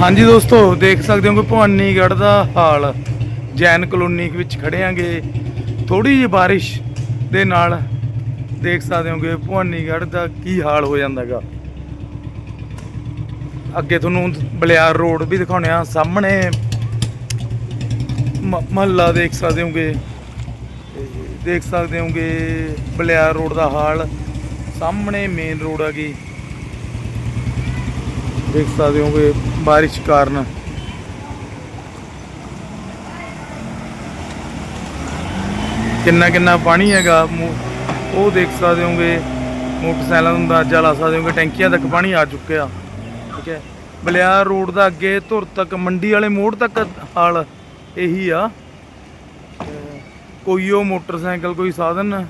ਹਾਂਜੀ ਦੋਸਤੋ, ਦੇਖ ਸਕਦੇ ਹੋ ਕਿ ਭਵਾਨੀਗੜ੍ਹ ਦਾ ਹਾਲ, ਜੈਨ ਕਲੋਨੀ ਵਿੱਚ ਖੜਿਆਂਗੇ ਥੋੜੀ ਜਿਹੀ ਬਾਰਿਸ਼ ਦੇ ਨਾਲ ਦੇਖ ਸਕਦੇ ਹੋਗੇ ਭਵਾਨੀਗੜ੍ਹ ਦਾ ਕੀ ਹਾਲ ਹੋ ਜਾਂਦਾਗਾ ਅੱਗੇ ਤੁਹਾਨੂੰ ਬਲਿਆਰ ਰੋਡ ਵੀ ਦਿਖਾਉਣੇ ਆ, ਸਾਹਮਣੇ ਮਹੱਲਾ ਦੇਖ ਸਕਦੇ ਹੋਗੇ। ਦੇਖ ਸਕਦੇ ਹੋਗੇ ਬਲਿਆਰ ਰੋਡ ਦਾ ਹਾਲ, ਸਾਹਮਣੇ ਮੇਨ ਰੋਡ ਹੈਗੀ ਦੇਖ ਸਕਦੇ ਹੋਗੇ ਬਾਰਿਸ਼ ਕਾਰਨ। ਕਿੰਨਾ ਕਿੰਨਾ ਪਾਣੀ ਹੈਗਾ ਉਹ ਦੇਖ ਸਕਦੇ ਹੋਗੇ, ਮੋਟਰਸਾਈਕਲਾਂ ਦਾ ਅੰਦਾਜ਼ਾ ਲਾ ਸਕਦੇ ਹੋਗੇ, ਟੈਂਕੀਆਂ ਤੱਕ ਪਾਣੀ ਆ ਚੁੱਕਿਆ। ਠੀਕ ਹੈ। ਬਲਿਆਰ ਰੋਡ ਦਾ ਅੱਗੇ ਧੁਰ ਤੱਕ, ਮੰਡੀ ਵਾਲੇ ਮੋੜ ਤੱਕ ਹਾਲ ਇਹੀ ਆ। ਕੋਈ ਉਹ ਮੋਟਰਸਾਈਕਲ, ਕੋਈ ਸਾਧਨ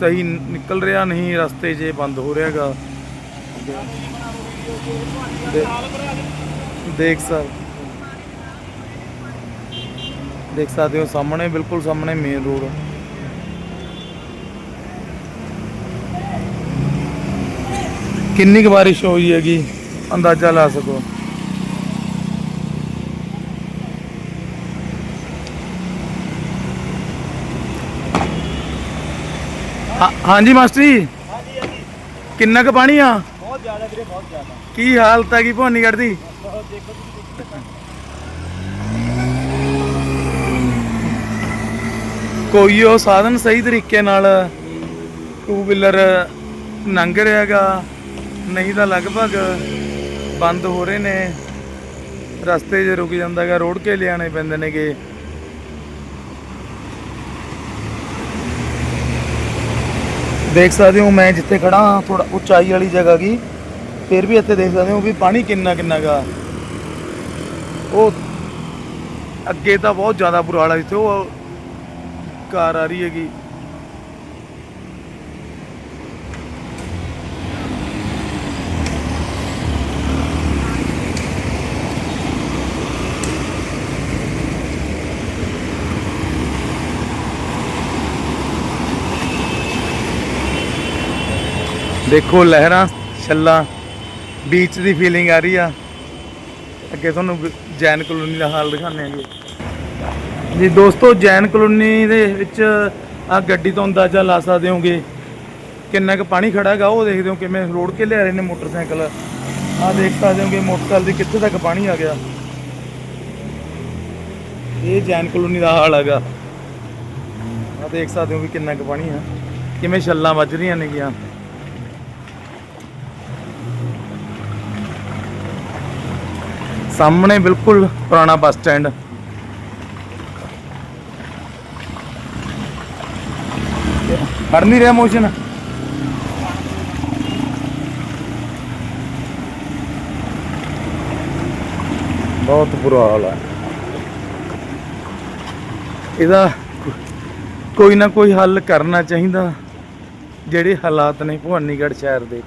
ਸਹੀ ਨਿਕਲ ਰਿਹਾ ਨਹੀਂ, ਰਸਤੇ 'ਚ ਬੰਦ ਹੋ ਰਿਹਾਗਾ ਦੇ- ਦੇਖ ਸਕ ਦੇਖ ਸਕਦੇ ਹੋ ਸਾਹਮਣੇ ਬਿਲਕੁਲ ਸਾਹਮਣੇ ਮੇਨ ਰੋਡ ਕਿੰਨੀ ਕੁ ਬਾਰਿਸ਼ ਹੋਈ ਹੈਗੀ? ਅੰਦਾਜ਼ਾ ਲਾ ਸਕੋ। ਹਾਂਜੀ ਮਾਸਟਰ ਜੀ। ਹਾਂਜੀ ਹਾਂਜੀ। ਕਿੰਨਾ ਕੁ ਪਾਣੀ ਆ? ਬਹੁਤ ਜ਼ਿਆਦਾ ਵੀਰੇ ਬਹੁਤ ਜ਼ਿਆਦਾ। ਕੀ ਹਾਲਤ ਹੈਗੀ ਭਵਾਨੀਗੜ੍ਹ ਦੀ? ਬਹੁਤ ਦੇਖੋ ਤੁਸੀਂ ਕੋਈ ਉਹ ਸਾਧਨ ਸਹੀ ਤਰੀਕੇ ਨਾਲ ਟੂ ਵੀਲਰ ਲੰਘ ਰਿਹਾਗਾ, ਨਹੀਂ ਤਾਂ ਲਗਭਗ ਬੰਦ ਹੋ ਰਹੇ ਨੇ। ਰਸਤੇ 'ਚ ਰੁਕ ਜਾਂਦਾਗਾ ਰੋੜ ਕੇ ਲਿਆਣੇ ਪੈਂਦੇ ਨੇਗੇ। ਦੇਖ ਸਕਦੇ ਹੋ ਮੈਂ ਜਿੱਥੇ ਖੜਾ ਥੋੜਾ ਉਚਾਈ ਵਾਲੀ ਜਗ੍ਹਾ ਗਈ ਫਿਰ ਵੀ ਇੱਥੇ ਦੇਖ ਸਕਦੇ ਹੋ ਵੀ ਪਾਣੀ ਕਿੰਨਾ ਕਿੰਨਾ ਗਾ। ਉਹ ਅੱਗੇ ਤਾਂ ਬਹੁਤ ਜ਼ਿਆਦਾ ਬੁਰਾ ਹਾਲ ਹੈ ਇੱਥੇ, ਉਹ ਕਾਰ ਆ ਰਹੀ ਹੈਗੀ। ਦੇਖੋ ਲਹਿਰਾਂ, ਛੱਲਾਂ ਬੀਚ ਦੀ ਫੀਲਿੰਗ ਆ ਰਹੀ ਆ। ਅੱਗੇ ਤੁਹਾਨੂੰ ਜੈਨ ਕਲੋਨੀ ਦਾ ਹਾਲ ਦਿਖਾਉਂਦੇ ਆਂਗੇ ਜੀ। ਦੋਸਤੋ, ਜੈਨ ਕਲੋਨੀ ਦੇ ਵਿੱਚ ਆ ਗੱਡੀ ਤੋਂ ਅੰਦਾਜ਼ਾ ਲਾ ਸਕਦੇ ਹੋਗੇ। ਕਿੰਨਾ ਕੁ ਪਾਣੀ ਖੜਾ ਹੈਗਾ, ਉਹ ਦੇਖਦੇ ਹੋ ਕਿਵੇਂ ਰੋੜ ਕੇ ਲਿਆ ਰਹੇ ਨੇ ਮੋਟਰਸਾਈਕਲ। ਆ ਦੇਖ ਸਕਦੇ ਹੋਗੇ, ਮੋਟਰਸਾਈਕਲ ਦੀ ਕਿੱਥੇ ਤੱਕ ਪਾਣੀ ਆ ਗਿਆ। ਇਹ ਜੈਨ ਕਲੋਨੀ ਦਾ ਹਾਲ ਹੈਗਾ। ਆ ਦੇਖ ਸਕਦੇ ਹੋ ਵੀ ਕਿੰਨਾ ਕੁ ਪਾਣੀ ਆ। ਕਿਵੇਂ ਛੱਲਾਂ ਵੱਜ ਰਹੀਆਂ ਨੇ ਨੇਗੀਆਂ। ਸਾਹਮਣੇ ਬਿਲਕੁਲ ਪੁਰਾਣਾ ਬੱਸ ਸਟੈਂਡ। ਫੜ ਨਹੀਂ ਰਿਹਾ ਮੋਸ਼ਨ। ਬਹੁਤ ਬੁਰਾ ਹਾਲ ਹੈ। ਇਹਦਾ ਕੋਈ ਨਾ ਕੋਈ ਹੱਲ ਕਰਨਾ ਚਾਹੀਦਾ, ਜਿਹੜੇ ਹਾਲਾਤ ਨੇ ਭਵਾਨੀਗੜ੍ਹ ਸ਼ਹਿਰ ਦੇ।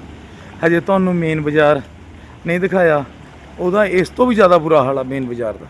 ਹਜੇ ਤੁਹਾਨੂੰ ਮੇਨ ਬਾਜ਼ਾਰ ਨਹੀਂ ਦਿਖਾਇਆ। ਉਹਦਾ ਇਸ ਤੋਂ ਵੀ ਜ਼ਿਆਦਾ ਬੁਰਾ ਹਾਲ ਆ ਮੇਨ ਬਾਜ਼ਾਰ ਦਾ।